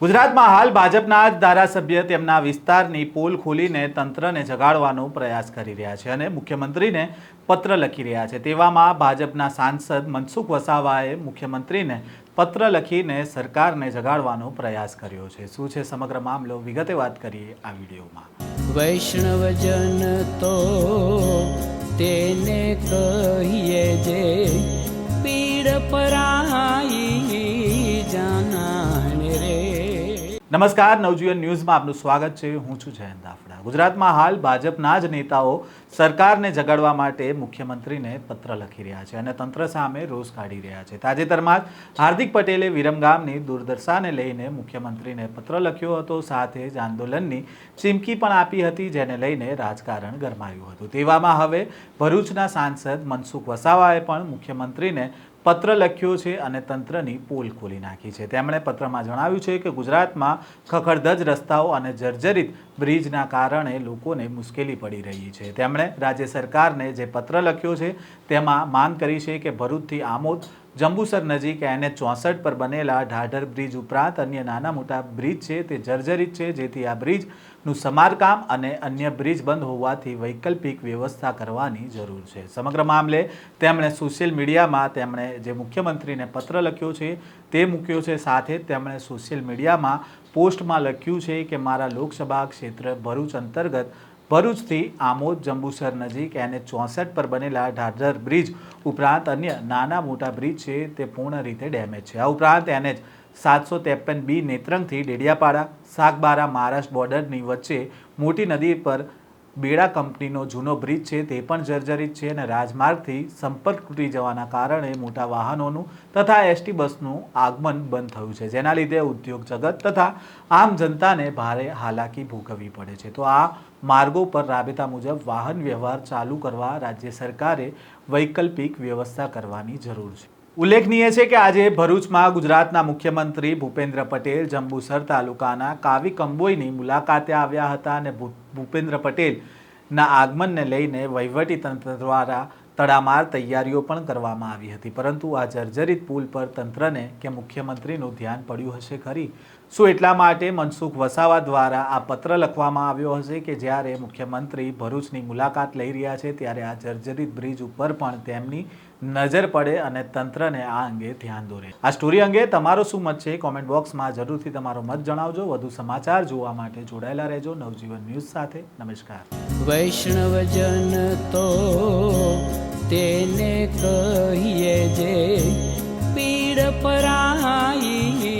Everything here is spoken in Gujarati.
ગુજરાતમાં હાલ ભાજપના જ ધારાસભ્ય તેમના વિસ્તારની પોલ ખોલીને તંત્રને જગાડવાનો પ્રયાસ કરી રહ્યા છે અને મુખ્યમંત્રીને પત્ર લખી રહ્યા છે. તેવામાં ભાજપના સાંસદ મનસુખ વસાવાએ મુખ્યમંત્રીને પત્ર લખીને સરકારને જગાડવાનો પ્રયાસ કર્યો છે. શું છે સમગ્ર મામલો? વિગતે વાત કરીએ આ વિડીયોમાં. વૈષ્ણવજન તો તેને કહીએ જે પીડ પરાઈ નમસ્કાર, નવજીવન ન્યૂઝમાં આપનું સ્વાગત છે. હું છું જયંત દાફડા ગુજરાતમાં હાલ ભાજપના જ નેતાઓ સરકારને જગાડવા માટે મુખ્યમંત્રીને પત્ર લખી રહ્યા છે અને તંત્ર સામે રોષ કાઢી રહ્યા છે. તાજેતરમાં જ હાર્દિક પટેલે વિરમગામની દુર્દશાને લઈને મુખ્યમંત્રીને પત્ર લખ્યો હતો. સાથે જ આંદોલનની ચીમકી પણ આપી હતી, જેને લઈને રાજકારણ ગરમાયું હતું. તેવામાં હવે ભરૂચના સાંસદ મનસુખ વસાવાએ પણ મુખ્યમંત્રીને પત્ર લખ્યો છે અને તંત્રની પોલ ખોલી નાખી છે. તેમણે પત્રમાં જણાવ્યું છે કે ગુજરાતમાં ખખડધજ રસ્તાઓ અને જર્જરિત બ્રિજના કારણે લોકોને મુશ્કેલી પડી રહી છે. તેમણે રાજ્ય સરકારને જે પત્ર લખ્યો છે, તેમાં માંગ કરી છે કે ભરૂચથી આમોદ, જંબુસર નજીક એને ચોસઠ પર બનેલા ઢાઢર બ્રિજ ઉપરાંત અન્ય નાના મોટા બ્રિજ છે, તે જર્જરિત છે, જેથી આ બ્રિજનું સમારકામ અને અન્ય બ્રિજ બંધ હોવાથી વૈકલ્પિક વ્યવસ્થા કરવાની જરૂર છે. સમગ્ર મામલે તેમણે સોશિયલ મીડિયામાં તેમણે જે મુખ્યમંત્રીને પત્ર લખ્યો છે તે મૂક્યો છે. સાથે તેમણે સોશિયલ મીડિયામાં પોસ્ટમાં લખ્યું છે કે, મારા લોકસભા ક્ષેત્ર ભરૂચ અંતર્ગત ભરૂચથી આમોદ, જંબુસર નજીક એને ચોસઠ પર બનેલા ઢાઢર બ્રિજ ઉપરાંત અન્ય નાના મોટા બ્રિજ છે, તે પૂર્ણ રીતે ડેમેજ છે. આ ઉપરાંત એને જ સાતસો ત્રેપન બી નેત્રંગથી ડેડિયાપાડા, સાગબારા, મહારાષ્ટ્ર બોર્ડરની વચ્ચે મોટી નદી પર બેડા કંપનીનો જૂનો બ્રિજ છે, તે પણ જર્જરિત છે અને રાજમાર્ગથી સંપર્ક તૂટી જવાના કારણે મોટા વાહનોનું તથા એસટી બસનું આગમન બંધ થયું છે. જેના લીધે ઉદ્યોગ જગત તથા આમ જનતાને ભારે હાલાકી ભોગવવી પડે છે. તો આ માર્ગો પર રાબેતા મુજબ વાહન વ્યવહાર ચાલુ કરવા રાજ્ય સરકારે વૈકલ્પિક વ્યવસ્થા કરવાની જરૂર છે. ઉલ્લેખનીય છે કે આજે ભરૂચમાં ગુજરાતના મુખ્યમંત્રી ભૂપેન્દ્ર પટેલ જંબુસર તાલુકાના કાવી કંબોઈની મુલાકાતે આવ્યા હતા અને ભૂપેન્દ્ર ભૂપેન્દ્ર પટેલના આગમનને લઈને વહીવટીતંત્ર દ્વારા તડામાર તૈયારીઓ પણ કરવામાં આવી હતી. પરંતુ આ જર્જરિત પુલ પર તંત્રને કે મુખ્યમંત્રીનું ધ્યાન પડ્યું હશે ખરી? શું એટલા માટે મનસુખ વસાવા દ્વારા આ પત્ર લખવામાં આવ્યો હશે કે જ્યારે મુખ્યમંત્રી ભરૂચની મુલાકાત લઈ રહ્યા છે ત્યારે આ જર્જરિત બ્રિજ ઉપર પણ તેમની નજર પડે અને તંત્રને આ અંગે ધ્યાન દોરે. આ સ્ટોરી અંગે તમારો શું મત છે? કોમેન્ટ બોક્સમાં જરૂરથી તમારો મત જણાવજો. વધુ સમાચાર જોવા માટે જોડાયેલા રહેજો નવજીવન ન્યૂઝ સાથે. નમસ્કાર. વૈષ્ણવજન તો તેને કહીએ જે પીડ પરાઈ